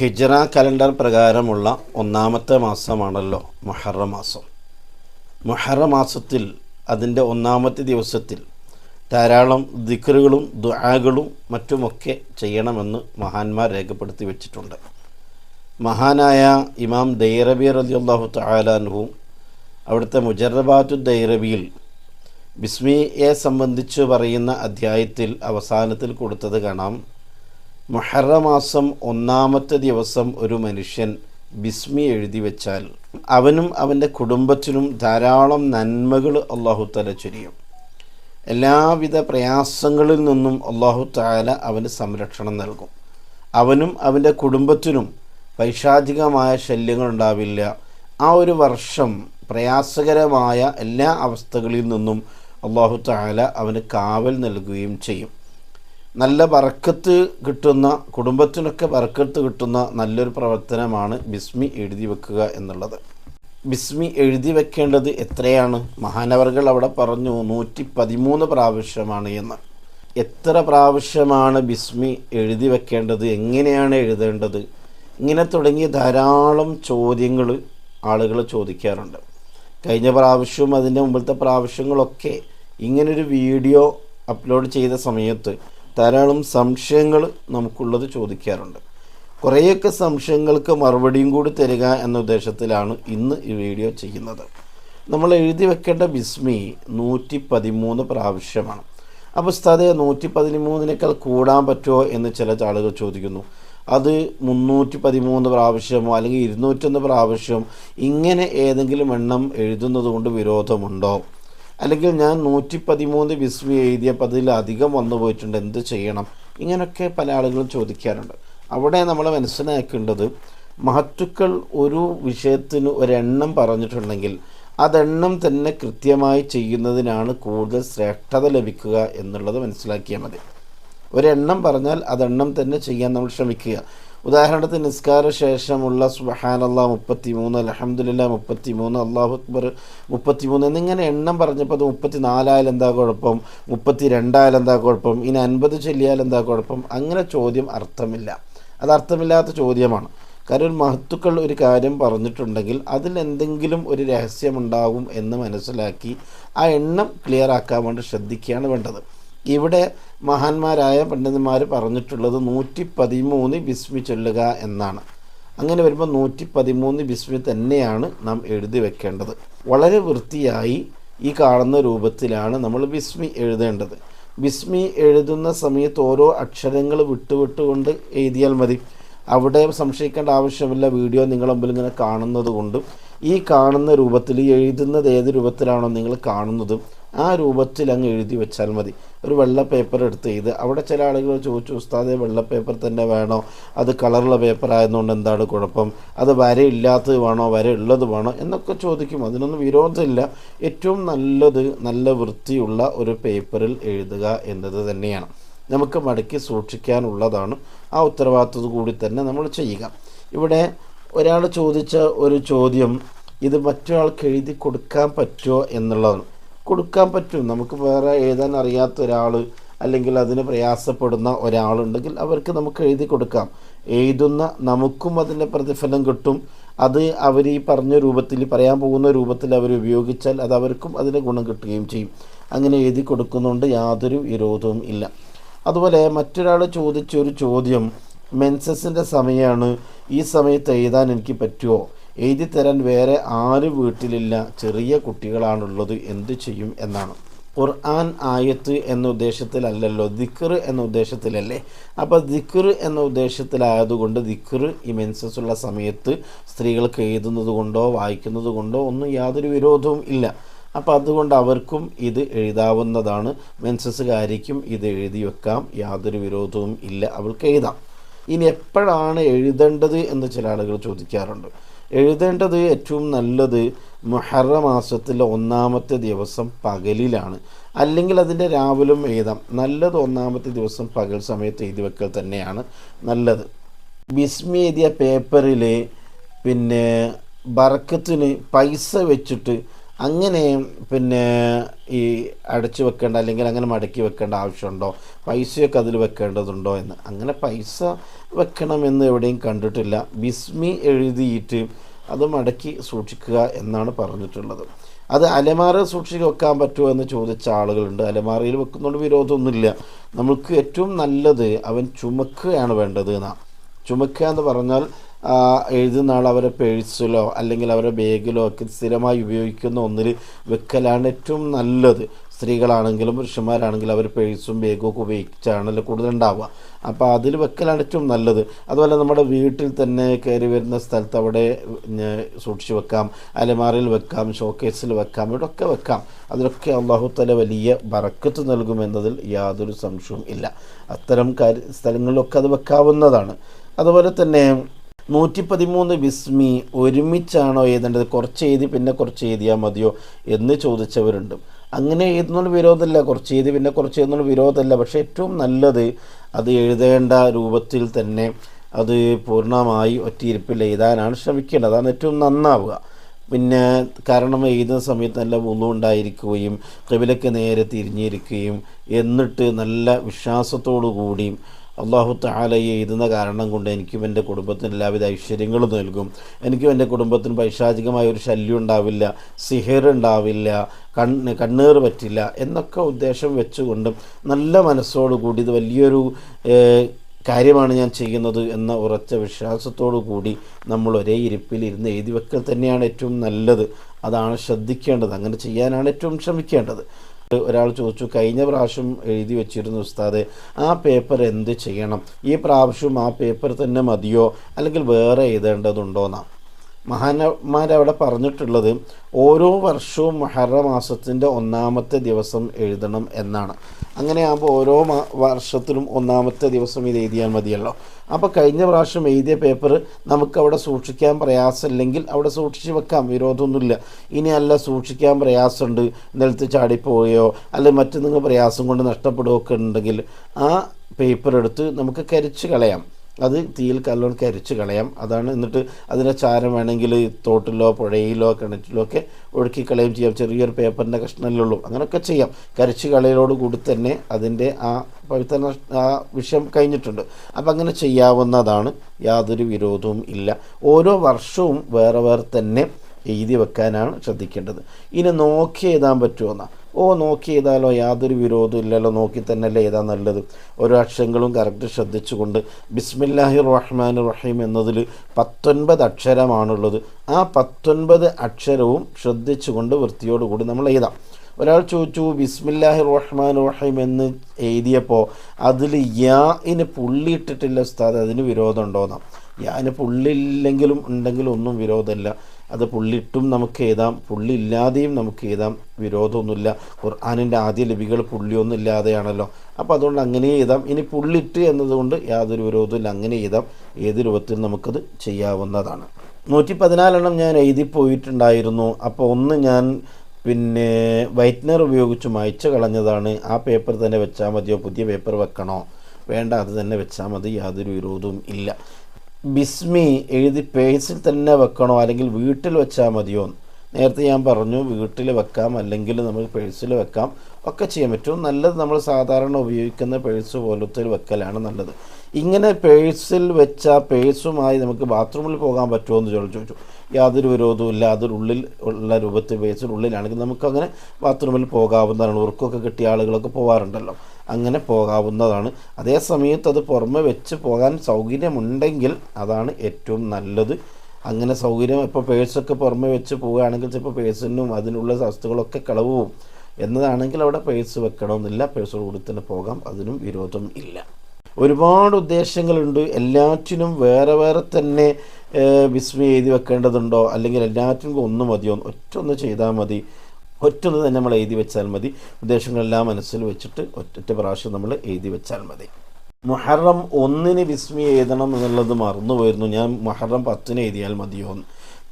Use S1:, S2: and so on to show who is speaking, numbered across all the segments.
S1: ഹിജ്റ കലണ്ടർ പ്രകാരമുള്ള ഒന്നാമത്തെ മാസമാണല്ലോ മൊഹറ മാസം. മൊഹറ മാസത്തിൽ അതിന്റെ ഒന്നാമത്തെ ദിവസത്തിൽ ധാരാളം ദിക്റുകളും ദുആകളും മറ്റുമൊക്കെ ചെയ്യണമെന്ന് മഹാന്മാർ രേഖപ്പെടുത്തി വെച്ചിട്ടുണ്ട്. മഹാനായ ഇമാം ദൈറബി റളിയല്ലാഹു തആലാൻഹു അവിടുത്തെ മുജറബാത്തു ദൈറബിയിൽ ബിസ്മിയെ സംബന്ധിച്ച് പറയുന്ന അധ്യായത്തിൽ അവസാനത്തിൽ കൊടുത്തത് കാണാം. മുഹറ മാസം ഒന്നാമത്തെ ദിവസം ഒരു മനുഷ്യൻ ബിസ്മി എഴുതി വെച്ചാൽ അവനും അവന്റെ കുടുംബത്തിനും ധാരാളം നന്മകൾ അള്ളാഹു തല ചൊരിയും. എല്ലാവിധ പ്രയാസങ്ങളിൽ നിന്നും അള്ളാഹു താല അവന് സംരക്ഷണം നൽകും. അവനും അവന്റെ കുടുംബത്തിനും പൈശാചികമായ ശല്യങ്ങൾ ഉണ്ടാവില്ല. ആ ഒരു വർഷം പ്രയാസകരമായ എല്ലാ അവസ്ഥകളിൽ നിന്നും അള്ളാഹു താല അവന് കാവൽ നൽകുകയും ചെയ്യും. നല്ല വറക്കത്ത് കിട്ടുന്ന കുടുംബത്തിനൊക്കെ വറക്കത്ത് കിട്ടുന്ന നല്ലൊരു പ്രവർത്തനമാണ് ബിസ്മി എഴുതി വെക്കുക എന്നുള്ളത്. ബിസ്മി എഴുതി വെക്കേണ്ടത് എത്രയാണ്? മഹാനവർകൾ അവിടെ പറഞ്ഞു നൂറ്റി പതിമൂന്ന് പ്രാവശ്യമാണ് എന്ന്. എത്ര പ്രാവശ്യമാണ് ബിസ്മി എഴുതി വെക്കേണ്ടത്? എങ്ങനെയാണ് എഴുതേണ്ടത്? ഇങ്ങനെ തുടങ്ങി ധാരാളം ചോദ്യങ്ങൾ ആളുകൾ ചോദിക്കാറുണ്ട്. കഴിഞ്ഞ പ്രാവശ്യവും അതിന്റെ മുമ്പിലത്തെ പ്രാവശ്യങ്ങളൊക്കെ ഇങ്ങനൊരു വീഡിയോ അപ്ലോഡ് ചെയ്ത സമയത്ത് ധാരാളം സംശയങ്ങൾ നമുക്കുള്ളത് ചോദിക്കാറുണ്ട്. കുറേയൊക്കെ സംശയങ്ങൾക്ക് മറുപടിയും കൂടി തരിക എന്ന ഉദ്ദേശത്തിലാണ് ഇന്ന് ഈ വീഡിയോ ചെയ്യുന്നത്. നമ്മൾ എഴുതി വെക്കേണ്ട ബിസ്മി നൂറ്റി പതിമൂന്ന് പ്രാവശ്യമാണ്. അപ്പോൾ ഉസ്താദെ നൂറ്റി പതിമൂന്നിനേക്കാൾ കൂടാൻ പറ്റുമോ എന്ന് ചില ആളുകൾ ചോദിക്കുന്നു. അത് മുന്നൂറ്റി പതിമൂന്ന് പ്രാവശ്യമോ അല്ലെങ്കിൽ ഇരുന്നൂറ്റൊന്ന് പ്രാവശ്യം ഇങ്ങനെ ഏതെങ്കിലും എണ്ണം എഴുതുന്നത് കൊണ്ട് വിരോധമുണ്ടോ? അല്ലെങ്കിൽ ഞാൻ നൂറ്റി പതിമൂന്ന് ബിസ്മി എഴുതിയപ്പോൾ അതിലധികം വന്നു പോയിട്ടുണ്ട് എന്ത് ചെയ്യണം? ഇങ്ങനെയൊക്കെ പല ആളുകളും ചോദിക്കാറുണ്ട്. അവിടെ നമ്മൾ മനസ്സിലാക്കേണ്ടത് മഹത്തുക്കൾ ഒരു വിഷയത്തിന് ഒരെണ്ണം പറഞ്ഞിട്ടുണ്ടെങ്കിൽ അതെണ്ണം തന്നെ കൃത്യമായി ചെയ്യുന്നതിനാണ് കൂടുതൽ ശ്രേഷ്ഠത ലഭിക്കുക എന്നുള്ളത് മനസ്സിലാക്കിയാൽ മതി. ഒരെണ്ണം പറഞ്ഞാൽ അതെണ്ണം തന്നെ ചെയ്യാൻ നമ്മൾ ശ്രമിക്കുക. ഉദാഹരണത്തിന് നിസ്കാര ശേഷമുള്ള സുബഹാനല്ലാ മുപ്പത്തി മൂന്ന് അലഹമുല്ല മുപ്പത്തി മൂന്ന് അള്ളാഹു അക്ബർ മുപ്പത്തി മൂന്ന് എന്നിങ്ങനെ എണ്ണം പറഞ്ഞപ്പോൾ അത് മുപ്പത്തി നാലായാലും എന്താ കുഴപ്പം? മുപ്പത്തി രണ്ടായാലും എന്താ കുഴപ്പം? ഇനി അൻപത് ചൊല്ലിയാൽ എന്താ കുഴപ്പം? അങ്ങനെ ചോദ്യം അർത്ഥമില്ല. അത് അർത്ഥമില്ലാത്ത ചോദ്യമാണ്. കാരണം മഹത്തുക്കൾ ഒരു കാര്യം പറഞ്ഞിട്ടുണ്ടെങ്കിൽ അതിൽ എന്തെങ്കിലും ഒരു രഹസ്യമുണ്ടാകും എന്ന് മനസ്സിലാക്കി ആ എണ്ണം ക്ലിയർ ആക്കാൻ വേണ്ടി ശ്രദ്ധിക്കുകയാണ് വേണ്ടത്. ഇവിടെ മഹാന്മാരായ പണ്ഡിതന്മാർ പറഞ്ഞിട്ടുള്ളത് നൂറ്റി പതിമൂന്ന് ബിസ്മി ചൊല്ലുക എന്നാണ്. അങ്ങനെ വരുമ്പോൾ നൂറ്റി പതിമൂന്ന് ബിസ്മി തന്നെയാണ് നാം എഴുതി വെക്കേണ്ടത്. വളരെ വൃത്തിയായി ഈ കാണുന്ന രൂപത്തിലാണ് നമ്മൾ ബിസ്മി എഴുതേണ്ടത്. ബിസ്മി എഴുതുന്ന സമയത്ത് ഓരോ അക്ഷരങ്ങൾ വിട്ടുവിട്ടുകൊണ്ട് എഴുതിയാൽ മതി. അവിടെ സംശയിക്കേണ്ട ആവശ്യമില്ല വീഡിയോ നിങ്ങളുടെ മുമ്പിൽ ഇങ്ങനെ കാണുന്നത് കൊണ്ടും. ഈ കാണുന്ന രൂപത്തിൽ എഴുതുന്നത് ഏത് രൂപത്തിലാണോ നിങ്ങൾ കാണുന്നത് ആ രൂപത്തിൽ അങ്ങ് എഴുതി വെച്ചാൽ മതി. ഒരു വെള്ള പേപ്പർ എടുത്ത് ചെയ്ത് അവിടെ ചില ആളുകൾ ചോദിച്ചു ഉസ്താദെ വെള്ള പേപ്പർ തന്നെ വേണോ? അത് കളറുള്ള പേപ്പർ ആയതുകൊണ്ട് എന്താണ് കുഴപ്പം? അത് വരയില്ലാത്തത് വേണോ? വര ഉള്ളത് വേണോ? എന്നൊക്കെ ചോദിക്കും. അതിനൊന്നും വിരോധമില്ല. ഏറ്റവും നല്ലത് നല്ല വൃത്തിയുള്ള ഒരു പേപ്പറിൽ എഴുതുക എന്നത് തന്നെയാണ്. നമുക്ക് മടക്കി സൂക്ഷിക്കാനുള്ളതാണ്. ആ ഉത്തരവാദിത്വം കൂടി തന്നെ നമ്മൾ ചെയ്യുക. ഇവിടെ ഒരാൾ ചോദിച്ച ഒരു ചോദ്യം ഇത് മറ്റൊരാൾക്ക് എഴുതി കൊടുക്കാൻ പറ്റുമോ? എന്നുള്ളതാണ്. കൊടുക്കാൻ പറ്റും. നമുക്ക് വേറെ എഴുതാൻ അറിയാത്ത ഒരാൾ അല്ലെങ്കിൽ അതിന് പ്രയാസപ്പെടുന്ന ഒരാളുണ്ടെങ്കിൽ അവർക്ക് നമുക്ക് എഴുതി കൊടുക്കാം. എഴുതുന്ന നമുക്കും അതിന്റെ പ്രതിഫലം കിട്ടും. അത് അവർ ഈ പറഞ്ഞ രൂപത്തിൽ പറയാൻ പോകുന്ന രൂപത്തിൽ അവർ ഉപയോഗിച്ചാൽ അത് അവർക്കും അതിന് ഗുണം കിട്ടുകയും ചെയ്യും. അങ്ങനെ എഴുതി കൊടുക്കുന്നുണ്ട് യാതൊരു വിരോധവും ഇല്ല. അതുപോലെ മറ്റൊരാൾ ചോദിച്ചൊരു ചോദ്യം മെൻസസിന്റെ സമയമാണ് ഈ സമയത്ത് എഴുതാൻ എനിക്ക് പറ്റുമോ? എഴുതി തരാൻ വേറെ ആര് വീട്ടിലില്ല ചെറിയ കുട്ടികളാണുള്ളത് എന്ത് ചെയ്യും എന്നാണ്. ഖുർആൻ ആയത്ത് എന്ന ഉദ്ദേശത്തിലല്ലല്ലോ ദിക്കർ എന്ന ഉദ്ദേശത്തിലല്ലേ? അപ്പോൾ ദിക്കർ എന്ന ഉദ്ദേശത്തിലായതുകൊണ്ട് ദിക്കർ ഈ മെൻസസ് ഉള്ള സമയത്ത് സ്ത്രീകൾക്ക് എഴുതുന്നത് കൊണ്ടോ വായിക്കുന്നത് കൊണ്ടോ ഒന്നും യാതൊരു വിരോധവും ഇല്ല. അപ്പോൾ അതുകൊണ്ട് അവർക്കും ഇത് എഴുതാവുന്നതാണ്. മെൻസസ്സുകാരിക്കും ഇത് എഴുതി വെക്കാം യാതൊരു വിരോധവും ഇല്ല അവൾക്ക് എഴുതാം. ഇനി എപ്പോഴാണ് എഴുതേണ്ടത് എന്ന് ചില ആളുകൾ ചോദിക്കാറുണ്ട്. എഴുതേണ്ടത് ഏറ്റവും നല്ലത് മുഹറ മാസത്തിലെ ഒന്നാമത്തെ ദിവസം പകലിലാണ്. അല്ലെങ്കിൽ അതിന്റെ രാവിലും എഴുതാം. നല്ലത് ഒന്നാമത്തെ ദിവസം പകൽ സമയത്ത് എഴുതി വെക്കൽ തന്നെയാണ് നല്ലത്. ബിസ്മി എഴുതിയ പേപ്പറിൽ പിന്നെ ബർക്കത്തിന് പൈസ വെച്ചിട്ട് അങ്ങനെ പിന്നെ ഈ അടച്ചു വെക്കേണ്ട അല്ലെങ്കിൽ അങ്ങനെ മടക്കി വെക്കേണ്ട ആവശ്യമുണ്ടോ? പൈസയൊക്കെ അതിൽ വെക്കേണ്ടതുണ്ടോ എന്ന്. അങ്ങനെ പൈസ വെക്കണമെന്ന് എവിടെയും കണ്ടിട്ടില്ല. ബിസ്മി എഴുതിയിട്ട് അത് മടക്കി സൂക്ഷിക്കുക എന്നാണ് പറഞ്ഞിട്ടുള്ളത്. അത് അലമാറ സൂക്ഷിച്ച് വെക്കാൻ പറ്റുമോ എന്ന് ചോദിച്ച ആളുകളുണ്ട്. അലമാറയിൽ വെക്കുന്നതുകൊണ്ട് വിരോധമൊന്നുമില്ല. നമ്മൾക്ക് ഏറ്റവും നല്ലത് അവൻ ചുമക്കുകയാണ് വേണ്ടത് എന്നാണ് ചുമക്കുക എന്ന് പറഞ്ഞാൽ എഴുതുന്ന ആൾ അവരെ പേഴ്സിലോ അല്ലെങ്കിൽ അവരുടെ ബാഗിലോ ഒക്കെ സ്ഥിരമായി ഉപയോഗിക്കുന്ന ഒന്നിൽ വെക്കലാണ് ഏറ്റവും നല്ലത്. സ്ത്രീകളാണെങ്കിലും പുരുഷന്മാരാണെങ്കിലും അവർ പേഴ്സും ബാഗും ഒക്കെ ഉപയോഗിച്ചാണല്ലോ കൂടുതലുണ്ടാവുക. അപ്പോൾ അതിൽ വെക്കലാണ് ഏറ്റവും നല്ലത്. അതുപോലെ നമ്മുടെ വീട്ടിൽ തന്നെ കയറി വരുന്ന സ്ഥലത്ത് അവിടെ സൂക്ഷിച്ച് വെക്കാം. അലമാറിൽ വെക്കാം ഷോക്കേസിൽ വെക്കാം ഇവിടെയൊക്കെ വെക്കാം. അതിലൊക്കെ അള്ളാഹു തല വലിയ ബറക്കത്ത് നൽകുമെന്നതിൽ യാതൊരു സംശയവും ഇല്ല. അത്തരം കാര്യ സ്ഥലങ്ങളിലൊക്കെ അത് വെക്കാവുന്നതാണ്. അതുപോലെ തന്നെ നൂറ്റി പതിമൂന്ന് വിസ്മി ഒരുമിച്ചാണോ എഴുതേണ്ടത്? കുറച്ച് എഴുതി പിന്നെ കുറച്ച് എഴുതിയാൽ മതിയോ എന്ന് ചോദിച്ചവരുണ്ട്. അങ്ങനെ എഴുതുന്നുള്ള വിരോധമല്ല. കുറച്ച് എഴുതി പിന്നെ കുറച്ച് എഴുതുന്നുള്ള വിരോധമല്ല. പക്ഷേ ഏറ്റവും നല്ലത് അത് എഴുതേണ്ട രൂപത്തിൽ തന്നെ അത് പൂർണമായി ഒറ്റയിരിപ്പിൽ എഴുതാനാണ് ശ്രമിക്കേണ്ടത്. അതാണ് ഏറ്റവും നന്നാവുക. പിന്നെ കാരണം എഴുതുന്ന സമയത്ത് നല്ല ഉണ്ടായിരിക്കുകയും കബിലക്ക് നേരെ തിരിഞ്ഞിരിക്കുകയും എന്നിട്ട് നല്ല വിശ്വാസത്തോടു കൂടിയും അള്ളാഹു താല എഴുതുന്ന കാരണം കൊണ്ട് എനിക്കും എന്റെ കുടുംബത്തിന് എല്ലാവിധ ഐശ്വര്യങ്ങളും നൽകും. എനിക്കും എന്റെ കുടുംബത്തിന് പൈശാചികമായ ഒരു ശല്യം ഉണ്ടാവില്ല സിഹർ ഉണ്ടാവില്ല കണ്ണ് കണ്ണേറ് പറ്റില്ല എന്നൊക്കെ ഉദ്ദേശം വെച്ചുകൊണ്ട് നല്ല മനസ്സോടുകൂടി ഇത് വലിയൊരു കാര്യമാണ് ഞാൻ ചെയ്യുന്നത് എന്ന ഉറച്ച വിശ്വാസത്തോടു കൂടി നമ്മൾ ഒരേ ഇരിപ്പിൽ ഇരുന്ന് എഴുതി വെക്കൽ തന്നെയാണ് ഏറ്റവും നല്ലത്. അതാണ് ശ്രദ്ധിക്കേണ്ടത്. അങ്ങനെ ചെയ്യാനാണ് ഏറ്റവും ശ്രമിക്കേണ്ടത്. ഒരാൾ ചോദിച്ചു കഴിഞ്ഞ പ്രാവശ്യം എഴുതി വെച്ചിരുന്നു ഉസ്താദെ ആ പേപ്പർ എന്ത് ചെയ്യണം? ഈ പ്രാവശ്യം ആ പേപ്പർ തന്നെ മതിയോ? അല്ലെങ്കിൽ വേറെ എഴുതേണ്ടതുണ്ടോ എന്നാണ് മഹാന്മാരവിടെ പറഞ്ഞിട്ടുള്ളത് ഓരോ വർഷവും മഹറ മാസത്തിന്റെ ഒന്നാമത്തെ ദിവസം എഴുതണം എന്നാണ്. അങ്ങനെയാകുമ്പോൾ ഓരോ വർഷത്തിലും ഒന്നാമത്തെ ദിവസം ഇത് എഴുതിയാൽ മതിയല്ലോ. അപ്പോൾ കഴിഞ്ഞ പ്രാവശ്യം എഴുതിയ പേപ്പർ നമുക്കവിടെ സൂക്ഷിക്കാൻ പ്രയാസമില്ലെങ്കിൽ അവിടെ സൂക്ഷിച്ച് വെക്കാം വിരോധമൊന്നുമില്ല. ഇനി അല്ല സൂക്ഷിക്കാൻ പ്രയാസമുണ്ട് നിലത്ത് ചാടിപ്പോവുകയോ അല്ലെങ്കിൽ മറ്റെന്തെങ്കിലും പ്രയാസം കൊണ്ട് നഷ്ടപ്പെടുകയൊക്കെ ഉണ്ടെങ്കിൽ ആ പേപ്പർ എടുത്ത് നമുക്ക് കരിച്ച് കളയാം. അത് തീയിൽ കല്ലോൺ കരിച്ച് കളയാം. അതാണ് എന്നിട്ട് അതിനെ ചാരം വേണമെങ്കിൽ തോട്ടിലോ പുഴയിലോ കിണറ്റിലോ ഒക്കെ ഒഴുക്കി കളയും ചെയ്യാം. ചെറിയൊരു പേപ്പറിന്റെ കഷ്ണമല്ലേ ഉള്ളൂ. അങ്ങനെയൊക്കെ ചെയ്യാം. കരിച്ച് കളയലോട് കൂടി തന്നെ അതിന്റെ ആ പവിത്ര ആ വിഷയം കഴിഞ്ഞിട്ടുണ്ട്. അപ്പം അങ്ങനെ ചെയ്യാവുന്നതാണ്. യാതൊരു വിരോധവും ഇല്ല. ഓരോ വർഷവും വേറെ വേറെ തന്നെ എഴുതി വെക്കാനാണ് ശ്രദ്ധിക്കേണ്ടത്. ഇനി നോക്കി എഴുതാൻ പറ്റുമോ ഓ നോക്കി ചെയ്താലോ യാതൊരു വിരോധവും ഇല്ലല്ലോ നോക്കി തന്നെയല്ലേ ഏതാ നല്ലത്. ഓരോ അക്ഷരങ്ങളും കറക്റ്റ് ശ്രദ്ധിച്ചുകൊണ്ട് ബിസ്മില്ലാഹി റഹ്മാൻ റഹീം എന്നതിൽ പത്തൊൻപത് അക്ഷരമാണുള്ളത്. ആ പത്തൊൻപത് അക്ഷരവും ശ്രദ്ധിച്ചുകൊണ്ട് വൃത്തിയോടുകൂടി നമ്മൾ എഴുതാം. ഒരാൾ ചോദിച്ചു ബിസ്മില്ലാഹി റഹ്മാൻ റഹീം എന്ന് എഴുതിയപ്പോൾ അതിൽ യാന് പുള്ളിയിട്ടിട്ടില്ല ഉസ്താദ് അതിന് വിരോധമുണ്ടോന്നാണ് യാന് പുള്ളിയില്ലെങ്കിലും ഉണ്ടെങ്കിലും ഒന്നും വിരോധമില്ല. അത് പുള്ളിട്ടും നമുക്ക് എഴുതാം പുള്ളി ഇല്ലാതെയും നമുക്ക് എഴുതാം. വിരോധമൊന്നുമില്ല. ഖുർആാനിന്റെ ആദ്യ ലിപികൾ പുള്ളിയൊന്നും ഇല്ലാതെയാണല്ലോ അപ്പോൾ അതുകൊണ്ട് അങ്ങനെ എഴുതാം. ഇനി പുള്ളിട്ട് എന്നതുകൊണ്ട് യാതൊരു വിരോധമില്ല അങ്ങനെ എഴുതാം. ഏത് രൂപത്തിൽ നമുക്കത് ചെയ്യാവുന്നതാണ്. നൂറ്റി പതിനാലെണ്ണം ഞാൻ എഴുതി പോയിട്ടുണ്ടായിരുന്നു. അപ്പോൾ ഒന്ന് ഞാൻ പിന്നെ വൈറ്റ്നർ ഉപയോഗിച്ച് മായ്ച്ചു കളഞ്ഞതാണ്. ആ പേപ്പർ തന്നെ വെച്ചാൽ മതിയോ? പുതിയ പേപ്പർ വെക്കണോ? വേണ്ട അത് തന്നെ വെച്ചാൽ മതി. യാതൊരു വിരോധവും ഇല്ല. ബിസ്മി എഴുതി പേഴ്സിൽ തന്നെ വെക്കണോ? അല്ലെങ്കിൽ വീട്ടിൽ വെച്ചാൽ മതിയോ? നേരത്തെ ഞാൻ പറഞ്ഞു വീട്ടിൽ വെക്കാം അല്ലെങ്കിൽ നമ്മൾ പേഴ്സിൽ വെക്കാം. ഒക്കെ ചെയ്യാൻ പറ്റും. നല്ലത് നമ്മൾ സാധാരണ ഉപയോഗിക്കുന്ന പേഴ്സ് പോലത്തെ വെക്കലാണ് നല്ലത്. ഇങ്ങനെ പേഴ്സിൽ വെച്ച പേഴ്സുമായി നമുക്ക് ബാത്റൂമിൽ പോകാൻ പറ്റുമോ എന്ന് ചോദിച്ചു യാതൊരു വിരോധവും ഇല്ല. അതിനുള്ളിൽ ഉള്ള രൂപത്തിൽ പേഴ്സിൽ പേഴ്സിനുള്ളിലാണെങ്കിൽ നമുക്കങ്ങനെ ബാത്റൂമിൽ പോകാവുന്നതാണ്. ഉറക്കമൊക്കെ കിട്ടിയ ആളുകളൊക്കെ പോകാറുണ്ടല്ലോ അങ്ങനെ പോകാവുന്നതാണ്. അതേ സമയത്ത് അത് പുറമെ വെച്ച് പോകാൻ സൗകര്യമുണ്ടെങ്കിൽ അതാണ് ഏറ്റവും നല്ലത്. അങ്ങനെ സൗകര്യം ഇപ്പോൾ പേഴ്സൊക്കെ പുറമെ വെച്ച് പോവുകയാണെങ്കിൽ ചിലപ്പോൾ പേഴ്സിനും അതിനുള്ള വസ്തുക്കളൊക്കെ കളവ് പോവും. എന്നതാണെങ്കിൽ അവിടെ പേഴ്സ് വെക്കണമെന്നില്ല. പേഴ്സോട് കൂടി തന്നെ പോകാം. അതിനും വിരോധം ഇല്ല. ഒരുപാട് ഉദ്ദേശങ്ങളുണ്ട്. എല്ലാറ്റിനും വേറെ വേറെ തന്നെ വിസ്മി എഴുതി വെക്കേണ്ടതുണ്ടോ? അല്ലെങ്കിൽ എല്ലാറ്റിനും ഒന്ന് മതിയോ? ഒറ്റ ഒന്ന് ചെയ്താൽ മതി. ഒറ്റൊന്ന് തന്നെ നമ്മൾ എഴുതി വെച്ചാൽ മതി. ഉദ്ദേശങ്ങളെല്ലാം മനസ്സിൽ വെച്ചിട്ട് ഒറ്റ പ്രാവശ്യം നമ്മൾ എഴുതി വെച്ചാൽ മതി. മുഹറം ഒന്നിന് വിസ്മി എഴുതണം എന്നുള്ളത് മറന്നു പോയിരുന്നു. ഞാൻ മുഹറം പത്തിന് എഴുതിയാൽ മതിയോ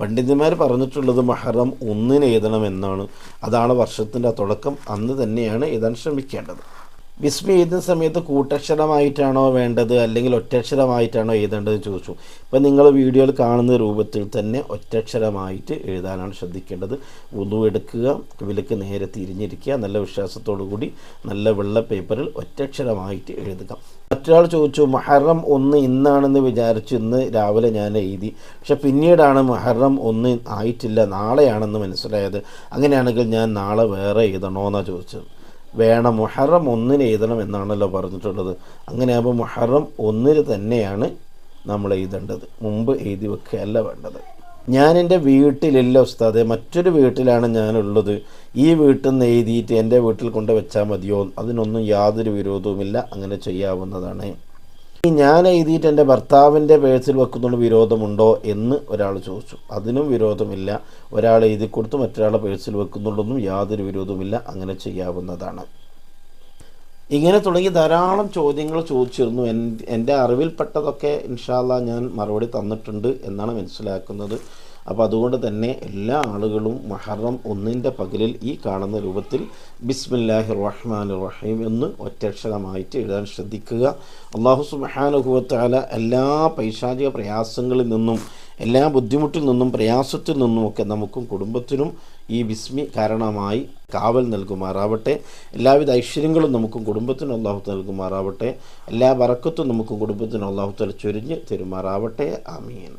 S1: പണ്ഡിതന്മാർ പറഞ്ഞിട്ടുള്ളത് മുഹറം ഒന്നിന് എഴുതണം എന്നാണ്. അതാണ് വർഷത്തിന്റെ തുടക്കം. അന്ന് തന്നെയാണ് എഴുതാൻ ശ്രമിക്കേണ്ടത്. ബിസ്മി എഴുതുന്ന സമയത്ത് കൂട്ടക്ഷരമായിട്ടാണോ വേണ്ടത്? അല്ലെങ്കിൽ ഒറ്റക്ഷരമായിട്ടാണോ എഴുതേണ്ടത് ചോദിച്ചു. ഇപ്പം നിങ്ങൾ വീഡിയോയിൽ കാണുന്ന രൂപത്തിൽ തന്നെ ഒറ്റക്ഷരമായിട്ട് എഴുതാനാണ് ശ്രദ്ധിക്കേണ്ടത്. ഉതു എടുക്കുക വിലക്ക് നേരെ തിരിഞ്ഞിരിക്കുക നല്ല വിശ്വാസത്തോടു കൂടി നല്ല വെള്ള പേപ്പറിൽ ഒറ്റക്ഷരമായിട്ട് എഴുതുക. മറ്റൊരാൾ ചോദിച്ചു മഹറം ഒന്ന് ഇന്നാണെന്ന് വിചാരിച്ചു ഇന്ന് രാവിലെ ഞാൻ എഴുതി. പക്ഷെ പിന്നീടാണ് മഹറം ഒന്ന് ആയിട്ടില്ല നാളെയാണെന്ന് മനസ്സിലായത്. അങ്ങനെയാണെങ്കിൽ ഞാൻ നാളെ വേറെ എഴുതണോ എന്നാണ് ചോദിച്ചത്. വേണം. മുഹറം ഒന്നിന് എഴുതണം എന്നാണല്ലോ പറഞ്ഞിട്ടുള്ളത്. അങ്ങനെ അങ്ങനെയാകുമ്പോൾ മുഹറം ഒന്നിന് തന്നെയാണ് നമ്മൾ എഴുതേണ്ടത്. മുമ്പ് എഴുതി വെക്കുകയല്ല വേണ്ടത്. ഞാൻ എന്റെ വീട്ടിലില്ല ഉസ്താദെ. മറ്റൊരു വീട്ടിലാണ് ഞാനുള്ളത്. ഈ വീട്ടിൽ നിന്ന് എഴുതിയിട്ട് എന്റെ വീട്ടിൽ കൊണ്ട് വെച്ചാൽ മതിയോ? അതിനൊന്നും യാതൊരു വിരോധവുമില്ല. അങ്ങനെ ചെയ്യാവുന്നതാണ്. ഞാൻ എഴുതിയിട്ട് എന്റെ ഭർത്താവിന്റെ പേഴ്സിൽ വെക്കുന്നതുകൊണ്ട് വിരോധമുണ്ടോ എന്ന് ഒരാൾ ചോദിച്ചു. അതിനും വിരോധമില്ല. ഒരാൾ എഴുതി കൊടുത്ത് മറ്റൊരാളെ പേഴ്സിൽ വെക്കുന്നുള്ളൊന്നും യാതൊരു വിരോധമില്ല അങ്ങനെ ചെയ്യാവുന്നതാണ്. ഇങ്ങനെ തുടങ്ങി ധാരാളം ചോദ്യങ്ങൾ ചോദിച്ചിരുന്നു. എൻ- എന്റെ അറിവിൽപ്പെട്ടതൊക്കെ ഇൻഷാല്ല ഞാൻ മറുപടി തന്നിട്ടുണ്ട് എന്നാണ് മനസ്സിലാക്കുന്നത്. അപ്പോൾ അതുകൊണ്ട് തന്നെ എല്ലാ ആളുകളും മഹറം ഒന്നിന്റെ പകലിൽ ഈ കാണുന്ന രൂപത്തിൽ ബിസ്മില്ലാഹി റഹ്മാൻ റഹീം എന്ന് ഒറ്റക്ഷരമായിട്ട് എഴുതാൻ ശ്രദ്ധിക്കുക. അള്ളാഹു സുബാനുഭവത്താല എല്ലാ പൈശാചിക പ്രയാസങ്ങളിൽ നിന്നും എല്ലാ ബുദ്ധിമുട്ടിൽ നിന്നും പ്രയാസത്തിൽ നിന്നുമൊക്കെ നമുക്കും കുടുംബത്തിനും ഈ ബിസ്മി കാരണമായി കാവൽ നൽകുമാറാവട്ടെ. എല്ലാവിധ ഐശ്വര്യങ്ങളും നമുക്കും കുടുംബത്തിനും അള്ളാഹു നൽകുമാറാവട്ടെ. എല്ലാ വറക്കത്തും നമുക്കും കുടുംബത്തിനും അള്ളാഹു തല ചൊരിഞ്ഞ് തരുമാറാവട്ടെ. ആമീൻ.